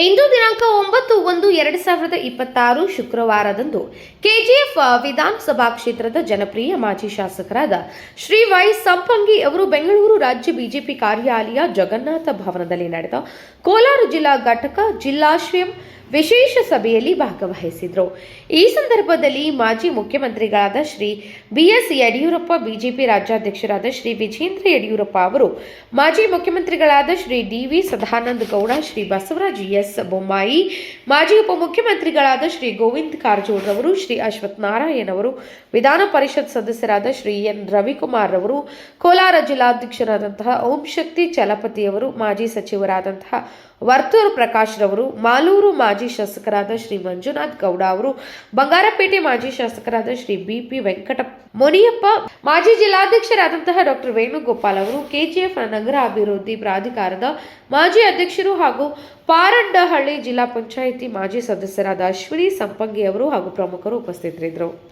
ಇಂದು ದಿನಾಂಕ ಒಂಬತ್ತು ಒಂದು ಎರಡು ಸಾವಿರದ ಇಪ್ಪತ್ತಾರು ಶುಕ್ರವಾರದಂದು ಕೆಜಿಎಫ್ ವಿಧಾನಸಭಾ ಕ್ಷೇತ್ರದ ಜನಪ್ರಿಯ ಮಾಜಿ ಶಾಸಕರಾದ ಶ್ರೀ ವೈ ಸಂಪಂಗಿ ಅವರು ಬೆಂಗಳೂರು ರಾಜ್ಯ ಬಿಜೆಪಿ ಕಾರ್ಯಾಲಯ ಜಗನ್ನಾಥ ಭವನದಲ್ಲಿ ನಡೆದ ಕೋಲಾರ ಜಿಲ್ಲಾ ಘಟಕ ಜಿಲ್ಲಾಶ್ರಯಂ ವಿಶೇಷ ಸಭೆಯಲ್ಲಿ ಭಾಗವಹಿಸಿದರು. ಈ ಸಂದರ್ಭದಲ್ಲಿ ಮಾಜಿ ಮುಖ್ಯಮಂತ್ರಿಗಳಾದ ಶ್ರೀ ಬಿಎಸ್ ಯಡಿಯೂರಪ್ಪ, ಬಿಜೆಪಿ ರಾಜ್ಯಾಧ್ಯಕ್ಷರಾದ ಶ್ರೀ ವಿಜೇಂದ್ರ ಯಡಿಯೂರಪ್ಪ ಅವರು, ಮಾಜಿ ಮುಖ್ಯಮಂತ್ರಿಗಳಾದ Shri D V Sadananda Gowda, Shri Basavaraj S. Bommai, ಮಾಜಿ ಉಪಮುಖ್ಯಮಂತ್ರಿಗಳಾದ ಶ್ರೀ ಗೋವಿಂದ್ ಕಾರಜೋಳ ರವರು, ಶ್ರೀ ಅಶ್ವಥ್ ನಾರಾಯಣ್ ಅವರು, ವಿಧಾನ ಪರಿಷತ್ ಸದಸ್ಯರಾದ ಶ್ರೀ ಎನ್. ರವಿಕುಮಾರ್ ರವರು, ಕೋಲಾರ ಜಿಲ್ಲಾಧ್ಯಕ್ಷರಾದಂತಹ ಓಂ ಶಕ್ತಿ ಚಲಪತಿಯವರು ಮಾಜಿ ಸಚಿವರಾದಂತಹ ವರ್ತೂರು ಪ್ರಕಾಶ್ ರವರು, ಮಾಲೂರು ಮಾಜಿ ಶಾಸಕರಾದ ಶ್ರೀ ಮಂಜುನಾಥ್ ಗೌಡ ಅವರು, ಬಂಗಾರಪೇಟೆ ಮಾಜಿ ಶಾಸಕರಾದ ಶ್ರೀ ಬಿಪಿ ವೆಂಕಟ ಮುನಿಯಪ್ಪ, ಮಾಜಿ ಜಿಲ್ಲಾಧ್ಯಕ್ಷರಾದಂತಹ ಡಾಕ್ಟರ್ ವೇಣುಗೋಪಾಲ್ ಅವರು, ಕೆಜಿಎಫ್ ನಗರ ಅಭಿವೃದ್ಧಿ ಪ್ರಾಧಿಕಾರದ ಮಾಜಿ ಅಧ್ಯಕ್ಷರು ಹಾಗೂ ಪಾರಂಡಹಳ್ಳಿ ಜಿಲ್ಲಾ ಪಂಚಾಯಿತಿ ಮಾಜಿ ಸದಸ್ಯರಾದ ಅಶ್ವಿನಿ ಸಂಪಂಗಿ ಅವರು ಹಾಗೂ ಪ್ರಮುಖರು ಉಪಸ್ಥಿತರಿದ್ದರು.